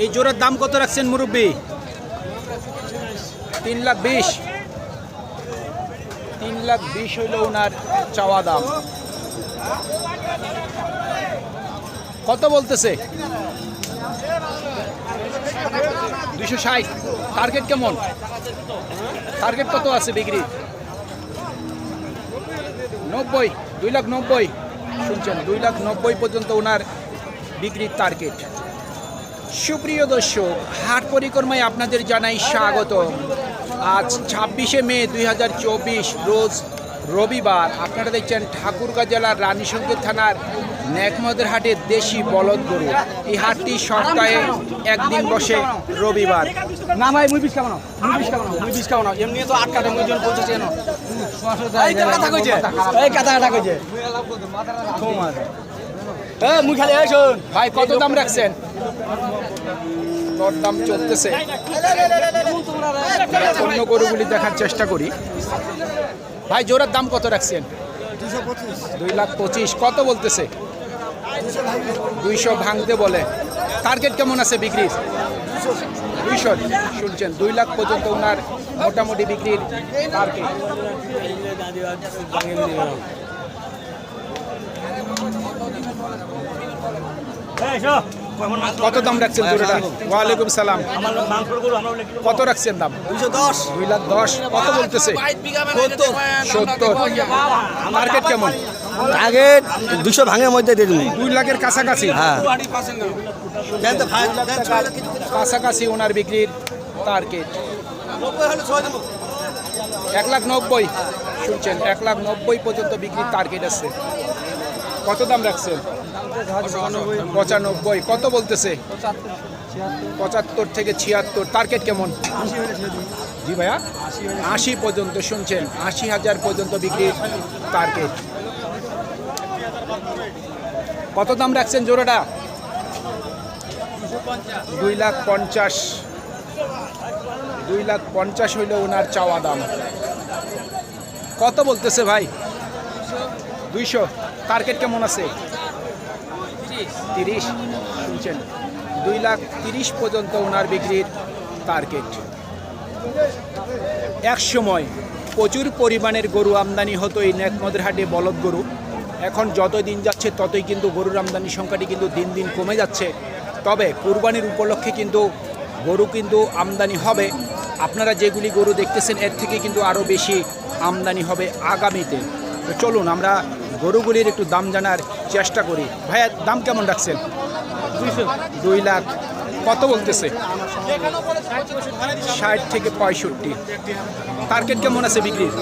এই জোড়ার দাম কত রাখছেন মুরব্বী? তিন লাখ বিশ। তিন লাখ বিশ হইল ওনার চাওয়া দাম। কত বলতেছে? দুশো ষাট। টার্গেট কেমন? টার্গেট কত আছে বিক্রি? নব্বই, দুই লাখ নব্বই। শুনছেন, দুই লাখ নব্বই পর্যন্ত ওনার বিক্রির টার্গেট সুপ্রিয় দর্শক হাট পরিক্রমায় আপনাদের জানাই স্বাগত। আজ ছাব্বিশে মে দুই হাজার চব্বিশ রোজ রবিবার। আপনারা দেখছেন ঠাকুরগাঁ জেলার রানীশঙ্কর থানার ন্যাকমদের হাটে দেশি বলদ গরু। এই হাটটি সপ্তাহে একদিন বসে রবিবার। না ভাই মুই বিশ খাব মুই বিশ খাব মুই বিশ খাব এমনি তো আট কাটা মুই জন পৌঁছেছে কেন এই কথা কইছে? এই কথা কথা কইছে। মুই খালি এই শোন। ভাই কত দাম রাখছেন? দর দাম চলতেছে। অন্য গরুগুলি দেখার চেষ্টা করি। ভাই, জোড়ার দাম কত রাখছেন? দুই লাখ পঁচিশ। কত বলতেছে? দুইশো ভাঙতে বলে। টার্গেট কেমন আছে বিক্রির? দুইশো। শুনছেন, দুই লাখ পর্যন্ত ওনার মোটামুটি বিক্রির টার্গেট কত দাম রাখছেন জোড়াটা ওয়ালাইকুম সালাম। কত রাখছেন দাম? দুইশো দশ। দুই লাখ দশ। কত বলতেছে? সত্তর টার্গেট কেমন? আগে দুশো ভাঙের মধ্যে দিয়ে দিবি। দুই লাখের কাছাকাছি? হ্যাঁ। কাছাকাছি ওনার বিক্রির টার্গেট এক লাখ নব্বই। শুনছেন এক লাখ নব্বই পর্যন্ত বিক্রির টার্গেট আছে। কত দাম রাখছেন? পঁচানব্বই। কত বলতেছে? পঁচাত্তর থেকে ছিয়াত্তর। টার্গেট কেমন? জি ভাইয়া? আশি পর্যন্ত শুনছেন। আশি হাজার পর্যন্ত বিক্রির টার্গেট কত দাম রাখছেন জোড়াটা? দুই লাখ পঞ্চাশ। দুই লাখ পঞ্চাশ হইল ওনার চাওয়া দাম। কত বলতেছে ভাই? দুইশো। টার্গেট কেমন আছে? তিরিশ। শুনছেন? দুই লাখ তিরিশ পর্যন্ত ওনার বিক্রির টার্গেট এক সময় প্রচুর পরিমাণের গরু আমদানি হতো এই নেকমদের হাটে বলদ গরু। এখন যত দিন যাচ্ছে, ততই কিন্তু গরুর আমদানি সংখ্যাটি কিন্তু দিন দিন কমে যাচ্ছে। তবে কুরবানির উপলক্ষে কিন্তু গরু কিন্তু আমদানি হবে। আপনারা যেগুলি গরু দেখতেছেন, এর থেকে কিন্তু আরও বেশি আমদানি হবে আগামীতে। চলুন, আমরা গরুগুলির একটু দাম জানার চেষ্টা করি। ভাইয়া দাম কেমন রাখছেন? দুই লাখ। কত বলতেছে? ষাট থেকে পঁয়ষট্টি। টার্গেট কেমন আছে বিক্রির?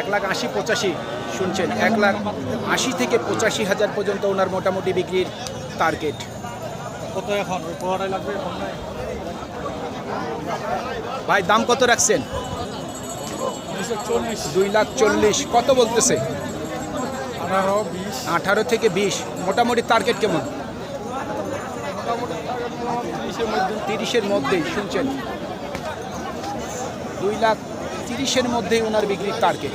এক লাখ আশি পঁচাশি। শুনছেন এক লাখ আশি থেকে পঁচাশি হাজার পর্যন্ত ওনার মোটামুটি বিক্রির টার্গেট কত এখন? লাগবে ভাই দাম কত রাখছেন? দুই লাখ চল্লিশ। কত বলতেছে? আঠারো থেকে বিশ। মোটামুটি টার্গেট কেমন? তিরিশের মধ্যেই শুনছেন? দুই লাখ তিরিশের মধ্যেই ওনার বিক্রির টার্গেট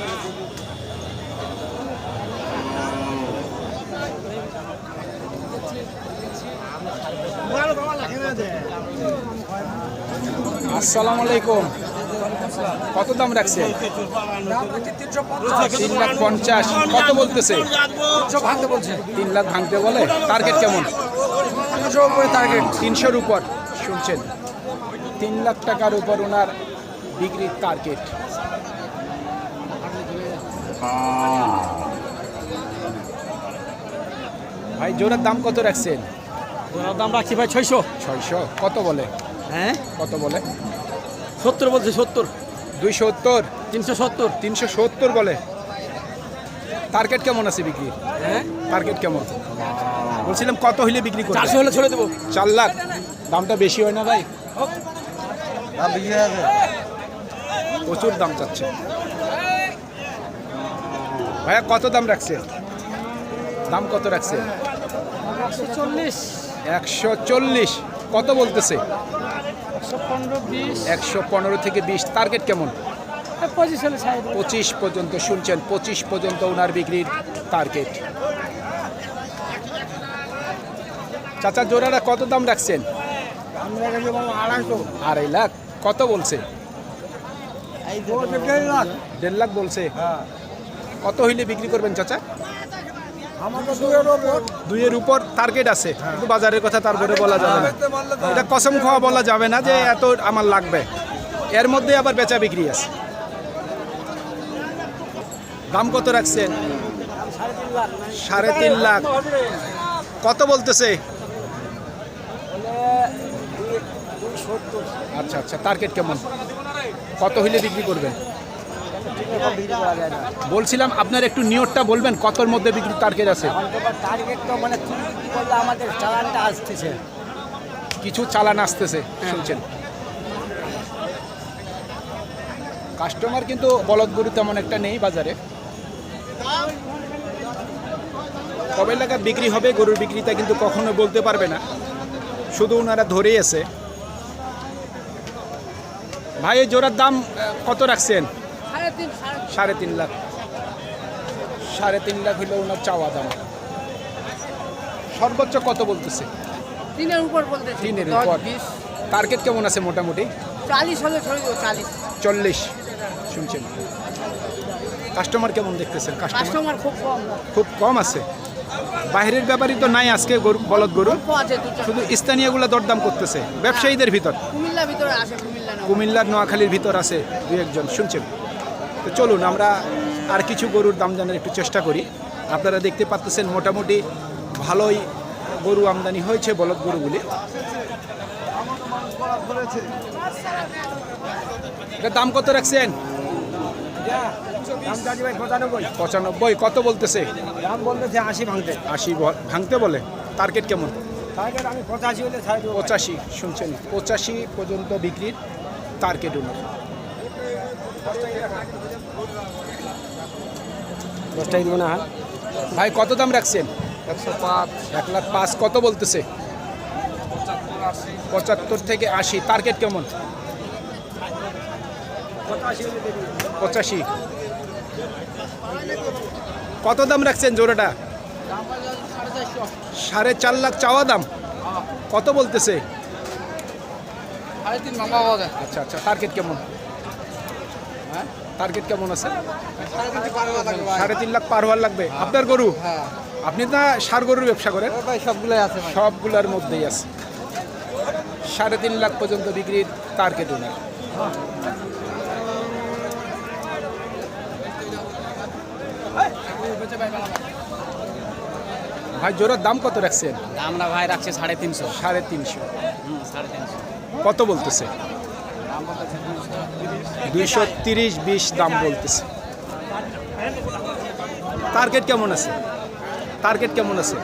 আসসালামু আলাইকুম। কত দাম রাখছে তিন লাখ পঞ্চাশ। কত বলতেছে? তিন লাখ ভাঙতে বলে? টার্গেট কেমন? টার্গেট তিনশোর উপর। শুনছেন? তিন লাখ টাকার উপর ওনার বিক্রির টার্গেট ভাই জোরের দাম কত রাখছেন? ওনার দাম রাখছি ভাই ছয়শো। ছয়শো। কত বলে? হ্যাঁ? কত বলে? সত্তর বলছে সত্তর। দুইশো সত্তর। তিনশো সত্তর। তিনশো সত্তর বলে। টার্গেট কেমন আছে বিক্রি? হ্যাঁ? টার্গেট কেমন? বলছিলাম কত হইলে বিক্রি করবে? চারশো হলে ছেড়ে দেবো। চার লাখ। দামটা বেশি হয় না ভাই? প্রচুর দাম চাচ্ছে। ভাইয়া কত দাম রাখছে? দাম কত রাখছে? চল্লিশ। একশো চল্লিশ। কত বলতেছে? একশো পনেরো থেকে বিশ টার্গেট কেমন? পঁচিশ পর্যন্ত শুনছেন পঁচিশ পর্যন্ত ওনার বিক্রির টার্গেট চাচা জোড়াটা কত দাম রাখছেন? আড়াই লাখ কত বলছে? এই দেড় লাখ। দেড় লাখ বলছে? হ্যাঁ। কত হইলে বিক্রি করবেন চাচা আমার তো দুয়ের ওপর দুইয়ের উপর টার্গেট আছে। কিন্তু বাজারের কথা তারপরে বলা যাবে না। এটা কসম খাওয়া বলা যাবে না যে এত আমার লাগবে। এর মধ্যে আবার বেচা বিক্রি আছে। দাম কত রাখছেন? সাড়ে তিন লাখ। কত বলতেছে? আচ্ছা আচ্ছা টার্গেট কেমন? কত হইলে বিক্রি করবেন? বলছিলাম আপনার একটু নিয়তটা বলবেন কতর মধ্যে বিক্রি টার্গেট আছে? টার্গেট তো মানে আমাদের চালানটা আসতেছে। কিছু চালান আসতেছে শুনছেন? কাস্টমার কিন্তু বলদ গরু তেমন একটা নেই বাজারে। কবে লাগা বিক্রি হবে গরুর বিক্রিটা কিন্তু কখনো বলতে পারবে না। শুধু ওনারা ধরেই আছে। ভাই এই জোড়ার দাম কত রাখছেন? সাড়ে তিন লাখ। সাড়ে তিন লাখ হইলে ওনার চাওয়া দাম। সর্বোচ্চ কত বলতেছে? তিনের উপর বলতে তিনের উপর। টার্গেট কেমন আছে মোটামুটি? চালিশ হলে চালিশ চল্লিশ। শুনছেন? কাস্টমার কেমন দেখতেছেন? কাস্টমার খুব কম। খুব কম আছে? বাইরের ব্যাপারই তো নাই আজকে গরু বলদ গরু। আছে। শুধু স্থানীয়গুলো দরদাম করতেছে। ব্যবসায়ীদের ভিতর। কুমিল্লার ভিতরে আসে কুমিল্লা কুমিল্লার নোয়াখালীর ভিতর আছে দু একজন। শুনছেন? তো চলুন, আমরা আর কিছু গরুর দাম জানার একটু চেষ্টা করি। আপনারা দেখতে পাচ্ছেন মোটামুটি ভালোই গরু আমদানি হয়েছে বলদ গরুগুলি। এটার দাম কত রাখছেন? পঁচানব্বই, কত বলতেছে? দাম বলতেছে আশি ভাঙতে আশি ভাঙতে বলে। টার্গেট কেমন? পঁচাশি, শুনছেন, পঁচাশি পর্যন্ত বিক্রির টার্গেট ওনার দশটাই দিব না হ্যাঁ? ভাই কত দাম রাখছেন? একশো পাঁচ এক লাখ পাঁচ। কত বলতেছে? পঁচাত্তর থেকে আশি। টার্গেট কেমন? পঁচাশি। কত দাম রাখছেন জোড়াটা? সাড়ে চার লাখ চাওয়া দাম? কত বলতেছে? আচ্ছা আচ্ছা টার্গেট কেমন? টার্গেট কেমন আছে? সাড়ে তিন লাখ পার হওয়ার লাগবে। আপনার গরু? হ্যাঁ। আপনি না সার গরুর ব্যবসা করেন? ভাই সবগুলোই আছে সবগুলোর মধ্যেই আছে। সাড়ে তিন লাখ পর্যন্ত বিক্রির টার্গেট ওনার ভাই জোড়ার দাম কত রাখছেন? আমরা ভাই রাখছে সাড়ে তিনশো। সাড়ে তিনশো। সাড়ে তিনশো। কত বলতেছে? দুইশো তিরিশ বিশ দাম বলতেছে। টার্গেট কেমন আছে? টার্গেট কেমন আছে?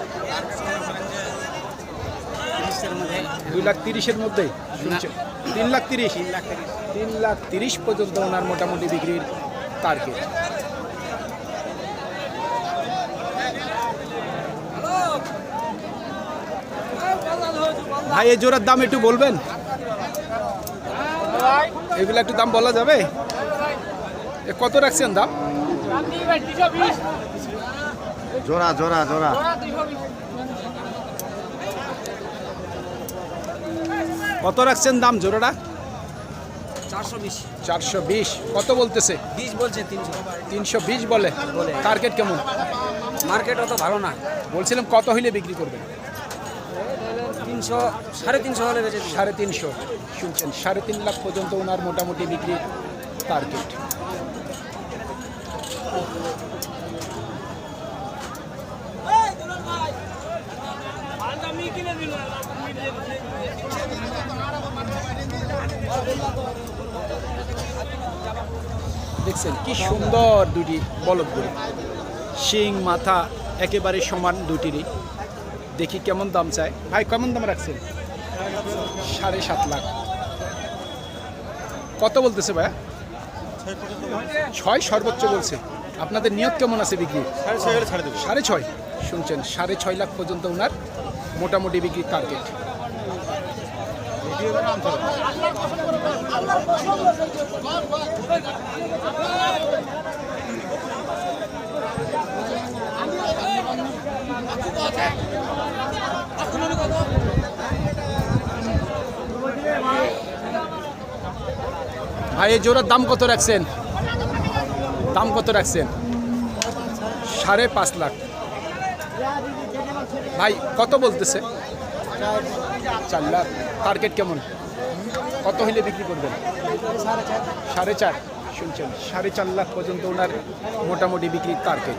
দুই লাখ তিরিশের মধ্যেই তিন লাখ তিরিশ? তিন লাখ তিরিশ পর্যন্ত ওনার মোটামুটি বিক্রির টার্গেট ভাই, এই জোড়ার দাম একটু বলবেন? এগুলো একটু দাম বলা যাবে? এ কত রাখছেন দাম? জোড়া জোড়া জোড়া। কত রাখছেন দাম জোড়াটা? চারশো বিশ। চারশো বিশ। কত বলতেছে? বিশ বলছে তিনশো। তিনশো বিশ বলে। টার্গেট কেমন? মার্কেট অত ভালো না। বলছিলাম কত হইলে বিক্রি করবেন? তিনশো, সাড়ে তিনশো হলে বেঁচে সাড়ে তিনশো। শুনছেন, সাড়ে তিন লাখ পর্যন্ত ওনার মোটামুটি বিক্রির টার্গেট দেখছেন, কি সুন্দর দুটি বলদ গরু। শিং, মাথা, একেবারে সমান দুটিরই। দেখি কেমন দাম চায়। ভাই কেমন দাম রাখছেন? সাড়ে সাত লাখ। কত বলতেছে ভাইয়া? ছয় সর্বোচ্চ বলছে। আপনাদের নিয়ত কেমন আছে বিক্রি? সাড়ে ছয় শুনছেন সাড়ে ছয় লাখ পর্যন্ত ওনার মোটামুটি বিক্রির টার্গেট ভাই, এই জোড়ার দাম কত রাখছেন? দাম কত রাখছেন? সাড়ে পাঁচ লাখ। ভাই, কত বলতেছে? চার লাখ। টার্গেট কেমন? কত হইলে বিক্রি করবেন? সাড়ে চার। শুনছেন, সাড়ে চার লাখ পর্যন্ত ওনার মোটামুটি বিক্রির টার্গেট